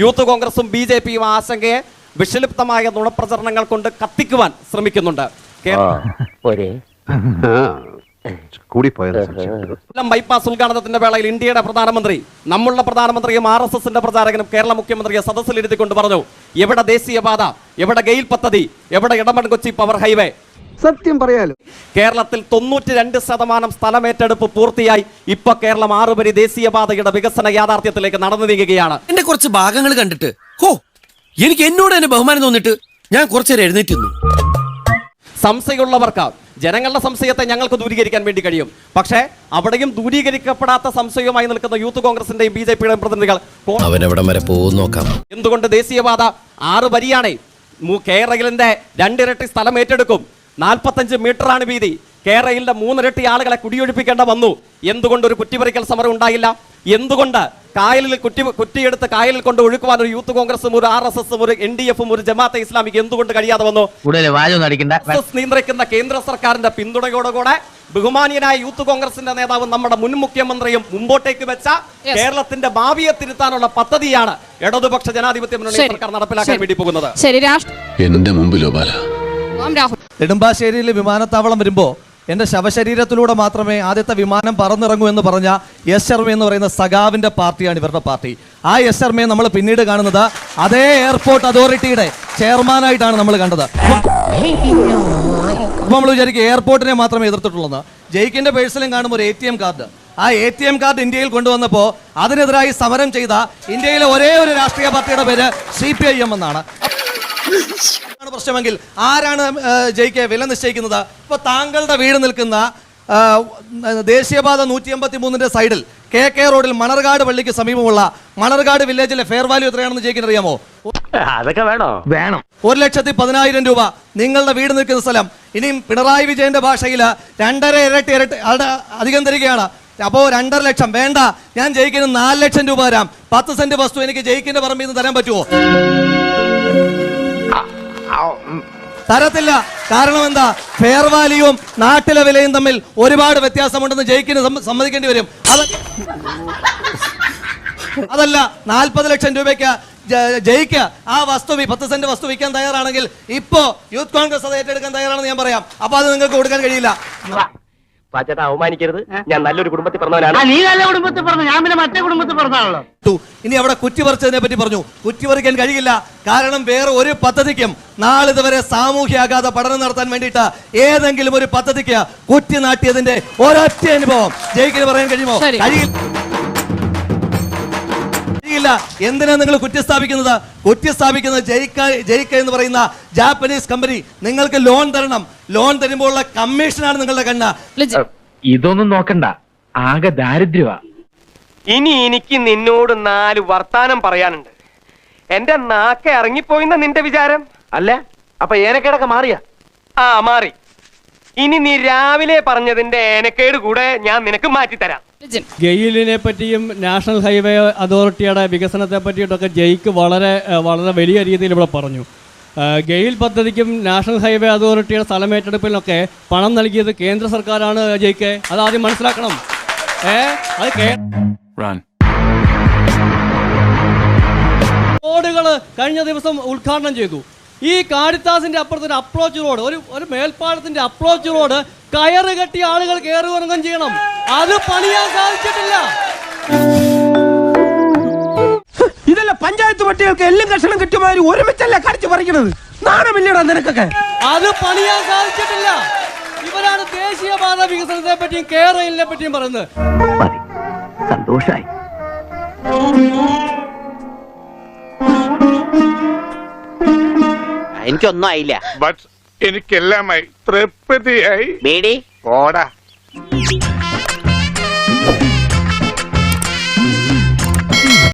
Youth കോൺഗ്രസും B J പിയും ആശങ്കയെ വിഷലിപ്തമായ നുണപ്രചരണങ്ങൾ കൊണ്ട് കത്തിക്കുവാൻ ശ്രമിക്കുന്നുണ്ട്. കൊല്ലം ബൈപ്പാസ് ഉദ്ഘാടനത്തിന്റെ വേളയിൽ ഇന്ത്യയുടെ പ്രധാനമന്ത്രി നമ്മളുടെ പ്രധാനമന്ത്രിയും ആർ എസ് എസിന്റെ പ്രചാരകനും കേരള മുഖ്യമന്ത്രിയെ സദസ്സിലിരുത്തിക്കൊണ്ട് പറഞ്ഞു എവിടെ ദേശീയപാത എവിടെ ഗെയിൽ പദ്ധതി എവിടെ ഇടമൺ കൊച്ചി പവർ ഹൈവേ. സത്യം പറയാലോ. കേരളത്തിൽ തൊണ്ണൂറ്റി രണ്ട് ശതമാനം സ്ഥലമേറ്റെടുപ്പ് പൂർത്തിയായി ഇപ്പൊ കേരളം ആറുപരി ദേശീയപാതയുടെ വികസന യാഥാർത്ഥ്യത്തിലേക്ക് നടന്നു നീങ്ങുകയാണ്. എന്റെ കുറച്ച് ഭാഗങ്ങൾ കണ്ടിട്ട് ഹോ എനിക്ക് എന്നോട് തന്നെ ബഹുമാനം തോന്നിട്ട് ഞാൻ കുറച്ചേരം എഴുന്നേറ്റുന്നു സംശയമുള്ളവർക്ക് ജനങ്ങളുടെ സംശയത്തെ ഞങ്ങൾക്ക് ദൂരീകരിക്കാൻ വേണ്ടി കഴിയും. പക്ഷേ അവിടെയും ദൂരീകരിക്കപ്പെടാത്ത സംശയവുമായി നിൽക്കുന്ന യൂത്ത് കോൺഗ്രസിന്റെയും ബി ജെ പിയുടെയും പ്രതിനിധികൾ അവനെവിടം വരെ നോക്കാം. എന്തുകൊണ്ട് ദേശീയപാത ആറ് വരിയാണേ? കേരളിന്റെ രണ്ടിരട്ടി സ്ഥലം ഏറ്റെടുക്കും. നാൽപ്പത്തഞ്ച് മീറ്ററാണ് വീതി. കേരളിന്റെ മൂന്നിരട്ടി ആളുകളെ കുടിയൊഴിപ്പിക്കേണ്ട വന്നു. എന്തുകൊണ്ട് ഒരു കുറ്റിപറിക്കൽ സമരം ഉണ്ടായില്ല? എന്തുകൊണ്ട് കായലിൽ കുറ്റി കുറ്റിയെടുത്ത് കായലിൽ കൊണ്ട് ഒഴുക്കുവാൻ ഒരു യൂത്ത് കോൺഗ്രസും ഒരു ആർ എസ് എസും ഒരു എൻ ഡി എഫും ഒരു ജമാഅത്തെ ഇസ്ലാമിക്ക് എന്തുകൊണ്ട് കഴിയാതെ വന്നു? നിയന്ത്രിക്കുന്ന കേന്ദ്ര സർക്കാരിന്റെ പിന്തുണയോടുകൂടെ ബഹുമാനീയനായ യൂത്ത് കോൺഗ്രസിന്റെ നേതാവ് നമ്മുടെ മുൻ മുഖ്യമന്ത്രിയും മുമ്പോട്ടേക്ക് വെച്ച കേരളത്തിന്റെ ഭാവിയെ തിരുത്താനുള്ള പദ്ധതിയാണ് ഇടതുപക്ഷ ജനാധിപത്യ മുന്നണി സർക്കാർ നടപ്പിലാക്കാൻ വേണ്ടി പോകുന്നത് നെടുമ്പാശ്ശേരിയിലെ എന്റെ മുമ്പിലോ വിമാനത്താവളം വരുമ്പോൾ എന്റെ ശവശരീരത്തിലൂടെ മാത്രമേ ആദ്യത്തെ വിമാനം പറന്നിറങ്ങൂ എന്ന് പറഞ്ഞ എസ് ശർമ്മ എന്ന് പറയുന്ന സഖാവിന്റെ പാർട്ടിയാണ് ഇവരുടെ പാർട്ടി. ആ എസ് ശർമ്മയെ നമ്മൾ പിന്നീട് കാണുന്നത് അതേ എയർപോർട്ട് അതോറിറ്റിയുടെ ചെയർമാനായിട്ടാണ് നമ്മൾ കണ്ടത്. അപ്പം നമ്മൾ വിചാരിക്കും എയർപോർട്ടിനെ മാത്രമേ എതിർത്തിട്ടുള്ളത് ജയിക്കിന്റെ പേഴ്സലും കാണുമ്പോൾ ഒരു എ ടി എം കാർഡ്. ആ എ ടി എം കാർഡ് ഇന്ത്യയിൽ കൊണ്ടുവന്നപ്പോൾ അതിനെതിരായി സമരം ചെയ്ത ഇന്ത്യയിലെ ഒരേ ഒരു രാഷ്ട്രീയ പാർട്ടിയുടെ പേര് സി പി ഐ എം എന്നാണ്. ആണ് പ്രശ്നമെങ്കിൽ ആരാണ് ജയിക്ക് വില നിശ്ചയിക്കുന്നത്? ഇപ്പൊ താങ്കളുടെ വീട് നിൽക്കുന്ന ദേശീയപാത നൂറ്റി എൺപത്തി മൂന്നിന്റെ സൈഡിൽ കെ കെ റോഡിൽ മണർകാട് പള്ളിക്ക് സമീപമുള്ള മണർകാട് വില്ലേജിലെ ഫെയർ വാല്യൂ എത്രയാണെന്ന് ജയിക്കിന് അറിയാമോ അതൊക്കെ വേണോ? വേണം. ഒരു ലക്ഷത്തി പതിനായിരം രൂപ നിങ്ങളുടെ വീട് നിൽക്കുന്ന സ്ഥലം. ഇനിയും പിണറായി വിജയന്റെ ഭാഷയിൽ രണ്ടര ഇരട്ടി ഇരട്ടി അധികം തരികയാണ്. അപ്പോൾ രണ്ടര ലക്ഷം വേണ്ട. ഞാൻ ജയിക്കുന്ന നാല് ലക്ഷം രൂപ തരാം. പത്ത് സെന്റ് വസ്തു എനിക്ക് ജയിക്കിന്റെ പറമ്പിൽ നിന്ന് തരാൻ പറ്റുമോ തരത്തില്ല. കാരണം എന്താ? ഫെയർ വാല്യൂവും നാട്ടിലെ വിലയും തമ്മിൽ ഒരുപാട് വ്യത്യാസമുണ്ടെന്ന് ജയിക്കിന് സമ്മ- സമ്മതിക്കേണ്ടി വരും. അത് അതല്ല നാൽപ്പത് ലക്ഷം രൂപയ്ക്ക് ജയിക്ക ആ വസ്തു പത്ത് സെന്റ് വസ്തു വിൽക്കാൻ തയ്യാറാണെങ്കിൽ ഇപ്പോ യൂത്ത് കോൺഗ്രസ് അത് ഏറ്റെടുക്കാൻ തയ്യാറാണെന്ന് ഞാൻ പറയാം. അപ്പൊ അത് നിങ്ങൾക്ക് കൊടുക്കാൻ കഴിയില്ല. പാച്ചേട്ടാ അവമാനിക്കരുത്. ഞാൻ നല്ലൊരു കുടുംബത്തിൽ പറഞ്ഞവനാണ്. നീ നല്ല കുടുംബത്തിൽ പറഞ്ഞു. ഞാൻ പിന്നെ മറ്റേ കുടുംബത്തിൽ പറഞ്ഞാണല്ലോ. ഇനി അവിടെ കുറ്റിപറിച്ചതിനെ പറ്റി പറഞ്ഞു. കുറ്റിപറിക്കാൻ കഴിയില്ല. കാരണം വേറെ ഒരു പദ്ധതിക്കും നാളിതുവരെ സാമൂഹ്യാഘാത പഠനം നടത്താൻ വേണ്ടിയിട്ട് ഏതെങ്കിലും ഒരു പദ്ധതിക്ക് കുറ്റി നാട്ടിയതിന്റെ ഒരൊറ്റ അനുഭവം. ജയിക്കിന് പറയാൻ കഴിയുമോ. കഴിയില്ല. കഴിയില്ല എന്തിനാ നിങ്ങൾ കുറ്റി സ്ഥാപിക്കുന്നത് കുറ്റി സ്ഥാപിക്കുന്നത് ജയിക്ക ജയിക്ക എന്ന് പറയുന്ന ജാപ്പനീസ് കമ്പനി നിങ്ങൾക്ക് ലോൺ തരണം. ലോൺ തരുമ്പോഴുള്ള കമ്മീഷനാണ് നിങ്ങളുടെ കണ്ണ്. ഇതൊന്നും നോക്കണ്ട. ആകെ ദാരിദ്ര്യ ഇനി എനിക്ക് നിന്നോട് നാല് വർത്താനം പറയാനുണ്ട്. എന്റെ നാക്ക ഇറങ്ങിപ്പോയിന്ന നിന്റെ വിചാരം? അല്ല അപ്പൊ ഏനക്കേടൊക്കെ മാറിയ? ആ മാറി. ഇനി നീ രാവിലെ പറഞ്ഞതിന്റെ ഏനക്കേട് കൂടെ ഞാൻ നിനക്ക് മാറ്റിത്തരാം. ഗെയിലിനെ പറ്റിയും നാഷണൽ ഹൈവേ അതോറിറ്റിയുടെ വികസനത്തെ പറ്റിയിട്ടൊക്കെ ജയിക്ക് വളരെ വളരെ വലിയ രീതിയിൽ ഇവിടെ പറഞ്ഞു. ഗെയിൽ പദ്ധതിക്കും നാഷണൽ ഹൈവേ അതോറിറ്റിയുടെ സ്ഥലം ഏറ്റെടുപ്പിനൊക്കെ പണം നൽകിയത് കേന്ദ്ര സർക്കാരാണ് ജയിക്കെ. അത് ആദ്യം മനസ്സിലാക്കണം. ഏ അത് റോഡുകൾ കഴിഞ്ഞ ദിവസം ഉദ്ഘാടനം ചെയ്തു. ഈ കാരിത്താസിന്റെ അപ്പുറത്തൊരു അപ്രോച്ച് റോഡ് ഒരു ഒരു മേൽപ്പാലത്തിന്റെ അപ്രോച്ച് റോഡ് കയറ് കെട്ടി ആളുകൾ കയറി ഇറങ്ങുകയും ചെയ്യണം. അത് പണിയാൻ സാധിച്ചിട്ടില്ല. ഇതല്ല പഞ്ചായത്ത് പട്ടികൾക്ക് എല്ലും കഷണം കിട്ടുമാതിരി ഒരുമിച്ചല്ലേ കടിച്ചു പറിക്കണത്? നാണമില്ലടാ നിനക്കൊക്കെ. അത് പണിയാൻ സാധിച്ചിട്ടില്ല. ഇവരാണ് ദേശീയപാത വികസനത്തെ പറ്റിയും കേരളിനെ പറ്റിയും പറയുന്നത്. മതി. സന്തോഷായി. എനിക്കൊന്നും ആയില്ല. ബട്ട് എനിക്കെല്ലാമായി തൃപ്തിയായി. ബീഡി. പോടാ.